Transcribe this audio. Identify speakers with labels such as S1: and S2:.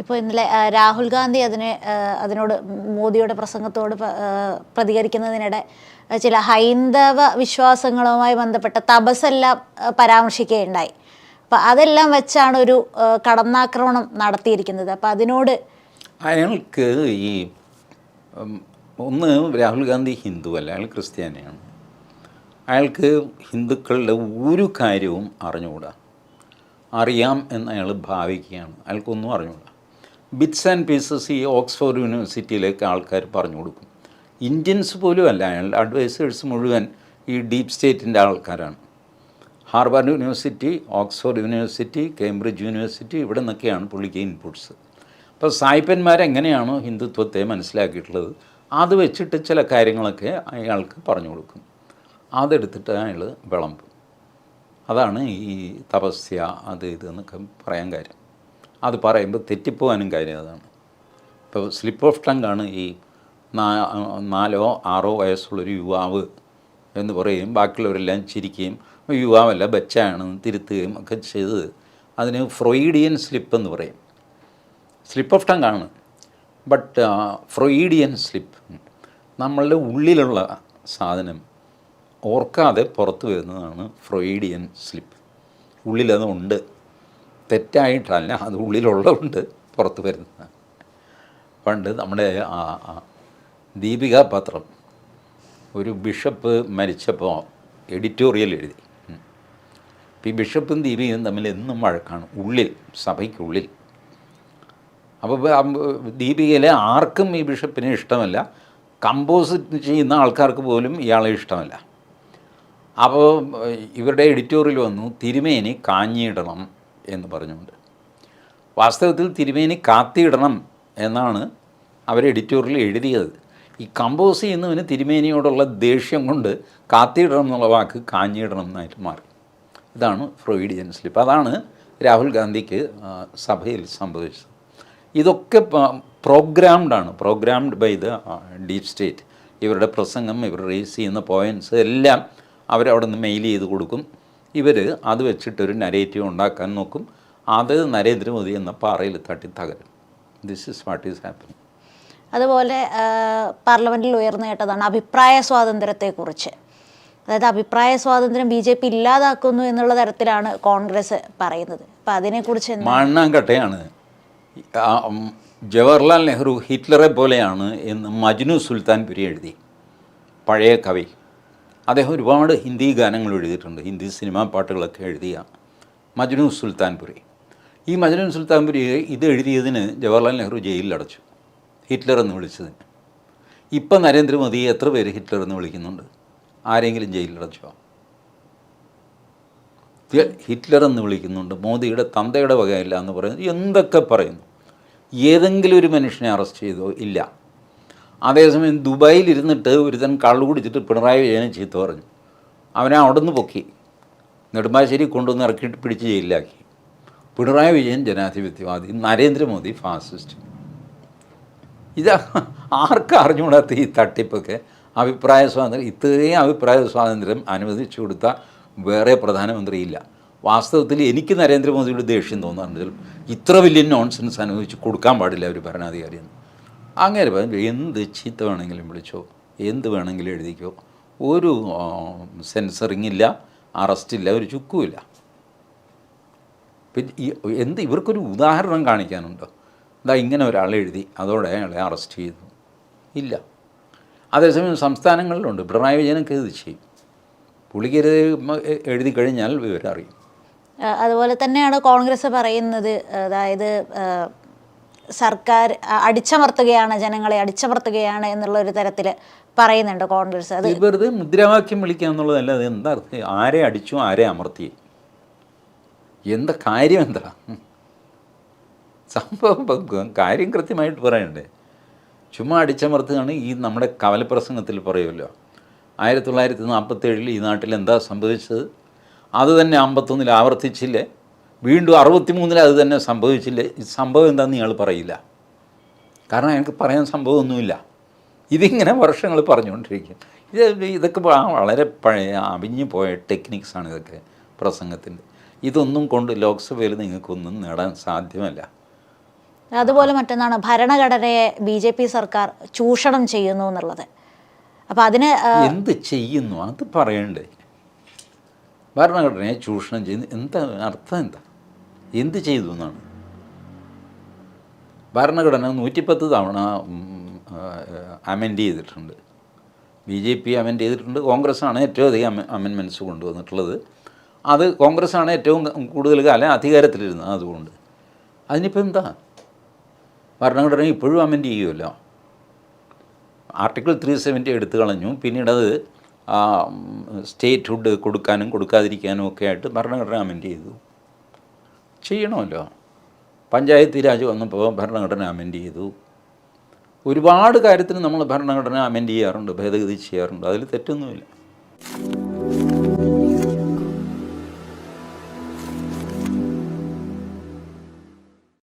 S1: ഇപ്പോൾ ഇന്നലെ രാഹുൽ ഗാന്ധി അതിനെ അതിനോട് മോദിയുടെ പ്രസംഗത്തോട് പ്രതികരിക്കുന്നതിനിടെ ചില ഹൈന്ദവ വിശ്വാസങ്ങളുമായി ബന്ധപ്പെട്ട തപസ്സെല്ലാം പരാമർശിക്കുകയുണ്ടായി. അപ്പം അതെല്ലാം വെച്ചാണ് ഒരു കടന്നാക്രമണം നടത്തിയിരിക്കുന്നത്. അപ്പം അതിനോട്
S2: അയാൾക്ക് ഈ ഒന്ന് രാഹുൽ ഗാന്ധി ഹിന്ദു അല്ല അയാൾ ക്രിസ്ത്യാനിയാണ്. അയാൾക്ക് ഹിന്ദുക്കളുടെ ഒരു കാര്യവും അറിഞ്ഞുകൂടാ. അറിയാം എന്ന് അയാൾ ഭാവിക്കുകയാണ്. അയാൾക്കൊന്നും അറിഞ്ഞുകൂടാ. ബിറ്റ്സ് ആൻഡ് പീസസ് ഈ ഓക്സ്ഫോർഡ് യൂണിവേഴ്സിറ്റിയിലേക്ക് ആൾക്കാർ പറഞ്ഞു കൊടുക്കും. ഇന്ത്യൻസ് പോലും അല്ല അയാളുടെ അഡ്വൈസേഴ്സ് മുഴുവൻ ഈ ഡീപ് സ്റ്റേറ്റിന്റെ ആൾക്കാരാണ്. Harvard university Oxford university Cambridge university ഇവിടെ നിന്നൊക്കെയാണ് പുള്ളിക്ക് ഇൻപുട്സ് അപ്പോൾ സായിപ്പന്മാരെങ്ങനെയാണോ ഹിന്ദുത്വത്തെ മനസ്സിലാക്കിയിട്ടുള്ളത് അത് വെച്ചിട്ട് ചില കാര്യങ്ങളൊക്കെ അയാൾക്ക് പറഞ്ഞു കൊടുക്കും. അതെടുത്തിട്ട് അയാൾ വിളമ്പും. അതാണ് ഈ തപസ്യ അത് ഇത് എന്നൊക്കെ പറയാൻ കാര്യം. അത് പറയുമ്പോൾ തെറ്റിപ്പോവാനും കാര്യം അതാണ്. ഇപ്പോൾ സ്ലിപ്പ് ഓഫ് ടങ്കാണ് ഈ നാലോ ആറോ വയസ്സുള്ളൊരു യുവാവ് എന്ന് പറയും ബാക്കിയുള്ളവരെല്ലാം ചിരിക്കുകയും യുവാവല്ല ബച്ചാണ് തിരുത്തുകയും ഒക്കെ ചെയ്തത്. അതിന് ഫ്രൊയിഡിയൻ സ്ലിപ്പ് എന്ന് പറയും. സ്ലിപ്പ് ഓഫ് ആണ്. ബട്ട് ഫ്രൊയിഡിയൻ സ്ലിപ്പ് നമ്മളുടെ ഉള്ളിലുള്ള സാധനം ഓർക്കാതെ പുറത്തു വരുന്നതാണ് ഫ്രൊയിഡിയൻ സ്ലിപ്പ് ഉള്ളിലത് ഉണ്ട്. തെറ്റായിട്ടല്ല അത് ഉള്ളിലുള്ളതുകൊണ്ട് പുറത്ത് വരുന്നത്. പണ്ട് നമ്മുടെ ദീപിക പത്രം ഒരു ബിഷപ്പ് മരിച്ചപ്പോൾ എഡിറ്റോറിയൽ എഴുതി. ഉം. ഇപ്പം ഈ ബിഷപ്പും ദീപികയും തമ്മിൽ എന്നും വഴക്കാണ് ഉള്ളിൽ സഭയ്ക്കുള്ളിൽ. അപ്പോൾ ദീപികയിലെ ആർക്കും ഈ ബിഷപ്പിനെ ഇഷ്ടമല്ല കമ്പോസ് ചെയ്യുന്ന ആൾക്കാർക്ക് പോലും ഇയാളെ ഇഷ്ടമല്ല. അപ്പോൾ ഇവരുടെ എഡിറ്റോറിയൽ വന്നു തിരുമേനി കാഞ്ഞിയിടണം എന്ന് പറഞ്ഞുകൊണ്ട്. വാസ്തവത്തിൽ തിരുമേനി കാത്തിയിടണം എന്നാണ് അവർ എഡിറ്റോറിയൽ എഴുതിയത്. ഈ കമ്പോസ് ചെയ്യുന്നവന് തിരുമേനിയോടുള്ള ദേഷ്യം കൊണ്ട് കാത്തിയിടണം എന്നുള്ള വാക്ക് കാഞ്ഞിടണം എന്നായിട്ട് മാറി. ഇതാണ് ഫ്രോയിഡിയൻ സ്ലിപ്പ്. അതാണ് രാഹുൽ ഗാന്ധിക്ക് സഭയിൽ സംഭവിച്ചത്. ഇതൊക്കെ പ്രോഗ്രാംഡ് ആണ്. Programmed by the deep state ഇവരുടെ പ്രസംഗം ഇവർ റേസ് ചെയ്യുന്ന പോയിന്റ്സ് എല്ലാം അവരവിടെ നിന്ന് മെയിൽ ചെയ്ത് കൊടുക്കും. ഇവർ അത് വെച്ചിട്ടൊരു നരേറ്റീവ് ഉണ്ടാക്കാൻ നോക്കും. അത് നരേന്ദ്രമോദി എന്ന പാറയിൽ തട്ടി തകരും. This is what is happening
S1: അതുപോലെ പാർലമെന്റിൽ ഉയർന്നു കേട്ടതാണ് അഭിപ്രായ സ്വാതന്ത്ര്യത്തെക്കുറിച്ച്. അതായത് അഭിപ്രായ സ്വാതന്ത്ര്യം ബി ജെ പി ഇല്ലാതാക്കുന്നു എന്നുള്ള തരത്തിലാണ് കോൺഗ്രസ് പറയുന്നത്. അപ്പം അതിനെക്കുറിച്ച്
S2: മണ്ണാങ്കട്ടയാണ്. ജവഹർലാൽ നെഹ്റു ഹിറ്റ്ലറെ പോലെയാണ് എന്ന് മജ്നു സുൽത്താൻ പുരി എഴുതി. പഴയ കവി. അദ്ദേഹം ഒരുപാട് ഹിന്ദി ഗാനങ്ങൾ എഴുതിയിട്ടുണ്ട്. ഹിന്ദി സിനിമാ പാട്ടുകളൊക്കെ എഴുതിയ മജ്നു സുൽത്താൻപുരി. ഈ മജ്നു സുൽത്താൻപുരി ഇത് എഴുതിയതിന് ജവഹർലാൽ നെഹ്റു ജയിലിൽ അടച്ചു. ഹിറ്റ്ലർ എന്ന് വിളിച്ചതിന്. ഇപ്പം നരേന്ദ്രമോദി എത്ര പേര് ഹിറ്റ്ലർ എന്ന് വിളിക്കുന്നുണ്ട്? ആരെങ്കിലും ജയിലിലടച്ചോ ഹിറ്റ്ലർ എന്ന് വിളിക്കുന്നുണ്ട്. മോദിയുടെ തന്തയുടെ വകയില്ല എന്ന് പറയുന്നത് എന്തൊക്കെ പറയുന്നു? ഏതെങ്കിലും ഒരു മനുഷ്യനെ അറസ്റ്റ് ചെയ്തോ? ഇല്ല. അതേസമയം ദുബായിൽ ഇരുന്നിട്ട് ഒരുത്തൻ കള്ളു കുടിച്ചിട്ട് പിണറായി വിജയനെ ചീത്ത പറഞ്ഞു. അവനെ അവിടെ നിന്ന് പൊക്കി. നെടുമ്പാശ്ശേരി കൊണ്ടുവന്ന് ഇറക്കിയിട്ട് പിടിച്ച് ജയിലിലാക്കി. പിണറായി വിജയൻ ജനാധിപത്യവാദി നരേന്ദ്രമോദി ഫാസിസ്റ്റ്. ഇത് ആർക്കും അറിഞ്ഞുകൂടാത്ത ഈ തട്ടിപ്പൊക്കെ. അഭിപ്രായ സ്വാതന്ത്ര്യം ഇത്രയും അഭിപ്രായ സ്വാതന്ത്ര്യം അനുവദിച്ചു കൊടുത്ത വേറെ പ്രധാനമന്ത്രിയില്ല. വാസ്തവത്തിൽ എനിക്ക് നരേന്ദ്രമോദിയുടെ ദേഷ്യം തോന്നാറുണ്ട്. ഇത്ര വലിയ നോൺസെൻസ് അനുവദിച്ച് കൊടുക്കാൻ പാടില്ല ഒരു ഭരണാധികാരി എന്ന് അങ്ങനെ പറഞ്ഞു എന്ത് ചീത്ത വേണമെങ്കിലും വിളിച്ചോ എന്ത് വേണമെങ്കിലും എഴുതിക്കോ. ഒരു സെൻസറിങ് ഇല്ല അറസ്റ്റില്ല ഒരു ചുക്കുമില്ല. പിന്നെ എന്ത് ഇവർക്കൊരു ഉദാഹരണം കാണിക്കാനുണ്ടോ? എന്താ ഇങ്ങനെ ഒരാൾ എഴുതി അതോടെ അയാളെ അറസ്റ്റ് ചെയ്തു. ഇല്ല. അതേസമയം സംസ്ഥാനങ്ങളിലുണ്ട് പിണറായി വിജയനൊക്കെ ഇത് ചെയ്യും പുള്ളിക്കരുത് എഴുതി കഴിഞ്ഞാൽ വിവരം അറിയും
S1: അതുപോലെ തന്നെയാണ് കോൺഗ്രസ് പറയുന്നത്. അതായത് സർക്കാർ അടിച്ചമർത്തുകയാണ് ജനങ്ങളെ അടിച്ചമർത്തുകയാണ് എന്നുള്ള ഒരു തരത്തിൽ പറയുന്നുണ്ട് കോൺഗ്രസ്. അത്
S2: വെറുതെ മുദ്രാവാക്യം വിളിക്കുക എന്നുള്ളതല്ല അത് എന്താ ആരെ അടിച്ചു ആരെ അമർത്തി? എന്താ കാര്യം എന്താ? സംഭവം കാര്യം കൃത്യമായിട്ട് പറയണ്ടേ ചുമ്മാ അടിച്ചമർത്തുകയാണ് ഈ നമ്മുടെ കവലപ്രസംഗത്തിൽ പറയുമല്ലോ. ആയിരത്തി തൊള്ളായിരത്തി നാൽപ്പത്തേഴിൽ ഈ നാട്ടിൽ എന്താ സംഭവിച്ചത്? അത് തന്നെ അമ്പത്തൊന്നിൽ ആവർത്തിച്ചില്ലേ? വീണ്ടും അറുപത്തിമൂന്നിൽ അത് തന്നെ സംഭവിച്ചില്ല? ഈ സംഭവം എന്താണെന്ന് ഇയാൾ പറയില്ല. കാരണം എനിക്ക് പറയാൻ സംഭവമൊന്നുമില്ല. ഇതിങ്ങനെ വർഷങ്ങൾ പറഞ്ഞുകൊണ്ടിരിക്കും. ഇത് ഇതൊക്കെ വളരെ പഴയ അവിഞ്ഞു പോയ ടെക്നിക്സാണ് ഇതൊക്കെ പ്രസംഗത്തിന്റെ. ഇതൊന്നും കൊണ്ട് ലോക്സഭയിൽ നിങ്ങൾക്കൊന്നും നേടാൻ സാധ്യമല്ല.
S1: അതുപോലെ മറ്റൊന്നാണ് ഭരണഘടനയെ ബി ജെ പി സർക്കാർ ചൂഷണം ചെയ്യുന്നു എന്നുള്ളത്. അപ്പോൾ അതിന്
S2: എന്ത് ചെയ്യുന്നു? അത് പറയണ്ടേ? ഭരണഘടനയെ ചൂഷണം ചെയ്യുന്നു. എന്താ അർത്ഥം എന്താ? എന്ത് ചെയ്തു എന്നാണ്? ഭരണഘടന നൂറ്റിപ്പത്ത് തവണ അമെൻഡ് ചെയ്തിട്ടുണ്ട്. ബി ജെ പി അമെൻഡ് ചെയ്തിട്ടുണ്ട്. കോൺഗ്രസ്സാണ് ഏറ്റവും അധികം അമെൻമെന്റ്സ് കൊണ്ടുവന്നിട്ടുള്ളത്. അത് കോൺഗ്രസ്സാണ് ഏറ്റവും കൂടുതൽ കാലം അധികാരത്തിലിരുന്നത് അതുകൊണ്ട്. അതിനിപ്പോൾ എന്താ? ഭരണഘടന ഇപ്പോഴും അമെൻഡ് ചെയ്യുമല്ലോ ആർട്ടിക്കിൾ ത്രീ സെവന്റി എടുത്തു കളഞ്ഞു. പിന്നീട് അത് സ്റ്റേറ്റ്ഹുഡ് കൊടുക്കാനും കൊടുക്കാതിരിക്കാനും ഒക്കെ ആയിട്ട് ഭരണഘടന അമെൻഡ് ചെയ്തു. ചെയ്യണമല്ലോ. പഞ്ചായത്ത് രാജ് വന്നപ്പോൾ ഭരണഘടന അമെൻഡ് ചെയ്തു. ഒരുപാട് കാര്യത്തിന് നമ്മൾ ഭരണഘടന അമെൻഡ് ചെയ്യാറുണ്ട് ഭേദഗതി ചെയ്യാറുണ്ട്. അതിൽ തെറ്റൊന്നുമില്ല.